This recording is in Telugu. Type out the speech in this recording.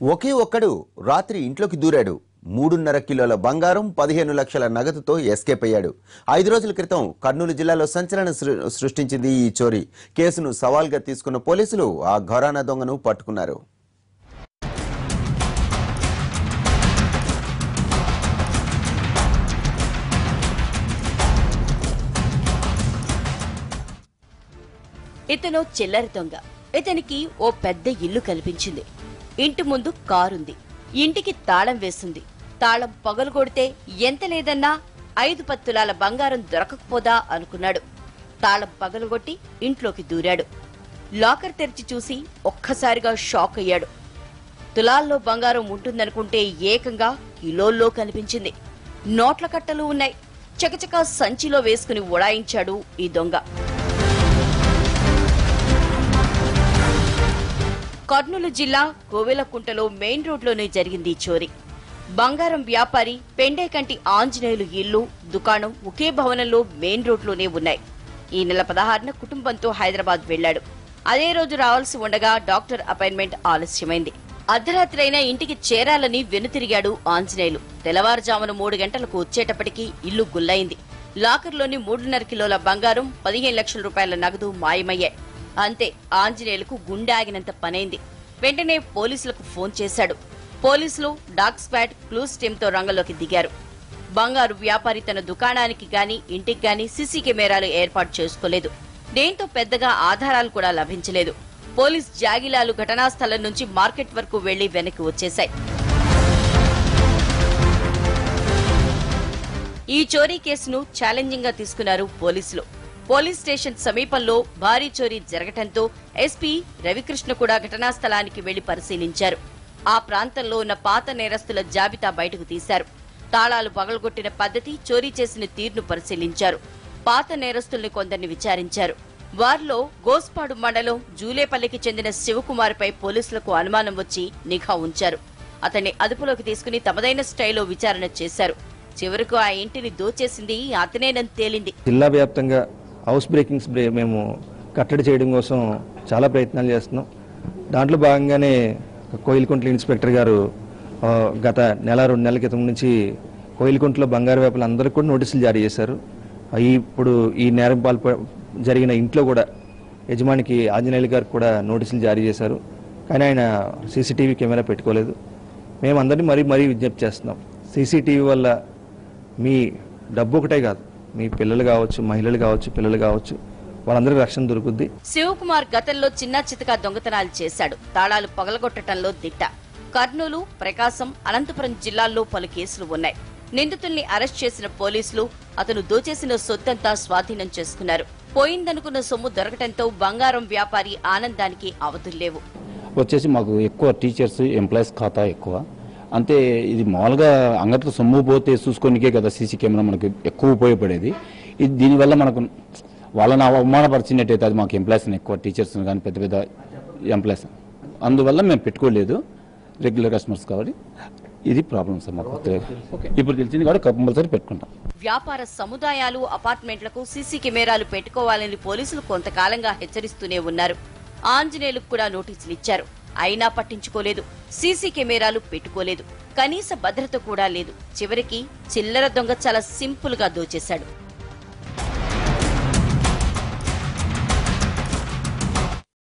ఒకే ఒక్కడు రాత్రి ఇంట్లోకి దూరాడు. మూడున్నర కిలోల బంగారం పదిహేను లక్షల నగదుతో ఎస్కేప్ అయ్యాడు. ఐదు రోజుల క్రితం కర్నూలు జిల్లాలో సంచలనం సృష్టించింది ఈ చోరీ. కేసును సవాల్గా తీసుకున్న పోలీసులు ఆ ఘరానా దొంగను పట్టుకున్నారు. ఇతను చిల్లర దొంగ. ఇతనికి ఓ పెద్ద ఇల్లు కల్పించింది. ఇంటి ముందు కారుంది. ఇంటికి తాళం వేసింది. తాళం పగలు కొడితే ఎంత లేదన్నా ఐదు పత్తులాల బంగారం దొరకకపోదా అనుకున్నాడు. తాళం పగలుగొట్టి ఇంట్లోకి దూరాడు. లాకర్ తెరిచి చూసి ఒక్కసారిగా షాక్ అయ్యాడు. తులాల్లో బంగారం ఉంటుందనుకుంటే ఏకంగా కిలోల్లో కనిపించింది. నోట్ల కట్టలు ఉన్నాయి. చకచక సంచిలో వేసుకుని ఉడాయించాడు ఈ దొంగ. కర్నూలు జిల్లా కోవెలకుంటలో మెయిన్ రోడ్లోనే జరిగింది ఈ చోరీ. బంగారం వ్యాపారి పెండేకంటి ఆంజనేయులు ఇల్లు దుకాణం ఒకే భవనంలో మెయిన్ రోడ్లోనే ఉన్నాయి. ఈ నెల పదహారున కుటుంబంతో హైదరాబాద్ వెళ్ళాడు అదే రోజు రావాల్సి ఉండగా డాక్టర్ అపాయింట్మెంట్ ఆలస్యమైంది. అర్ధరాత్రి ఇంటికి చేరాలని వెనుతిరిగాడు ఆంజనేయులు. తెల్లవారుజామున మూడు గంటలకు వచ్చేటప్పటికీ ఇల్లు గుల్లయింది. లాకర్లోని మూడున్నర కిలోల బంగారం పదిహేను లక్షల రూపాయల నగదు మాయమయ్యాయి. అంతే ఆంజనేయులకు గుండె ఆగినంత పనైంది. వెంటనే పోలీసులకు ఫోన్ చేశాడు. పోలీసులు డాగ్ స్క్వాడ్ క్లూస్ టీంతో రంగంలోకి దిగారు. బంగారు వ్యాపారి తన దుకాణానికి గాని ఇంటికి గాని సీసీ కెమెరాలు ఏర్పాటు చేసుకోలేదు. దీంతో పెద్దగా ఆధారాలు కూడా లభించలేదు. పోలీస్ జాగిలాలు ఘటనా స్థలం నుంచి మార్కెట్ వరకు వెళ్ళి వెనక్కి వచ్చేశాయి. ఈ చోరీ కేసును ఛాలెంజింగ్గా తీసుకున్నారు పోలీసులు. పోలీస్ స్టేషన్ సమీపంలో భారీ చోరీ జరగటంతో ఎస్పీ రవికృష్ణ కూడా ఘటనా స్థలానికి వెళ్ళి పరిశీలించారు. ఆ ప్రాంతంలో ఉన్న పాత నేరస్తుల జాబితా బయటకు తీశారు. తాళాలు పగలగొట్టిన పద్ధతి చోరీ చేసిన తీరును పరిశీలించారు. పాత నేరస్తుల్ని కొందరిని విచారించారు. వారిలో గోస్పాడు మండలం జూలేపల్లికి చెందిన శివకుమార్పై పోలీసులకు అనుమానం వచ్చి నిఘా ఉంచారు. అతన్ని అదుపులోకి తీసుకుని తమదైన స్టైల్లో విచారణ చేశారు. చివరకు ఆ ఇంటిని దోచేసింది అతనేనని తేలింది. జిల్లా వ్యాప్తంగా హౌస్ బ్రేకింగ్స్ మేము కట్టడి చేయడం కోసం చాలా ప్రయత్నాలు చేస్తున్నాం. దాంట్లో భాగంగానే కోయిలకుంట్ల ఇన్స్పెక్టర్ గారు గత నెల రెండు నెలల క్రితం నుంచి కోయిలకుంట్లో బంగారు వేపలు అందరికీ కూడా నోటీసులు జారీ చేశారు. ఇప్పుడు ఈ నేరం పాల్ప జరిగిన ఇంట్లో కూడా యజమానికి ఆంజనేయులు గారికి కూడా నోటీసులు జారీ చేశారు. కానీ ఆయన సీసీటీవీ కెమెరా పెట్టుకోలేదు. మేము అందరినీ మరీ మరీ విజ్ఞప్తి చేస్తున్నాం. సీసీటీవీ వల్ల మీ డబ్బు ఒకటే కాదు మీ పిల్లలు కావచ్చు మహిళలు కావచ్చు పిల్లలు కావచ్చు వాళ్ళందరికీ రక్షణ దొరుకుద్ది. శివకుమార్ గతంలో చిన్న చితకా దొంగతనాలు చేశాడు. తాళాలు పగలగొట్టడంలో దిట్ట. కర్నూలు ప్రకాశం అనంతపురం జిల్లాల్లో పలు కేసులు ఉన్నాయి. నిందితుల్ని అరెస్ట్ చేసిన పోలీసులు అతను దోచేసిన సొత్తంతా స్వాధీనం చేసుకున్నారు. పోయిందనుకున్న సొమ్ము దొరకటంతో బంగారం వ్యాపారి ఆనందానికి అవధుల్లేవు వచ్చేసి మాకు ఎక్కువ టీచర్స్ ఎంప్లాయీస్ ఖాతా ఎక్కువ. అంతే ఇది మామూలుగా అంగట్లో సొమ్ము పోతే చూసుకోనికే కదా సీసీ కెమెరా మనకు ఎక్కువ ఉపయోగపడేది. ఇది దీనివల్ల మనకు వాళ్ళని అవమానపరిచినట్టయితే అది మాకు ఎంప్లాయీస్ ఎక్కువ టీచర్స్ కానీ పెద్ద పెద్ద ఎంప్లాయీస్ అందువల్ల మేము పెట్టుకోలేదు రెగ్యులర్ కస్టమర్స్ కాబట్టి. ఇది ప్రాబ్లం సార్ మాకు ఇప్పుడు తెలిసింది కాబట్టి కంపల్సరీ పెట్టుకుంటాం. వ్యాపార సముదాయాలు అపార్ట్మెంట్లకు సీసీ కెమెరాలు పెట్టుకోవాలని పోలీసులు కొంతకాలంగా హెచ్చరిస్తూనే ఉన్నారు. ఆంజనేయులకు కూడా నోటీసులు ఇచ్చారు. అయినా పట్టించుకోలేదు. సీసీ కెమెరాలు పెట్టుకోలేదు. కనీస భద్రత కూడా లేదు. చివరికి చిల్లర దొంగ చాలా సింపుల్గా దోచేశాడు.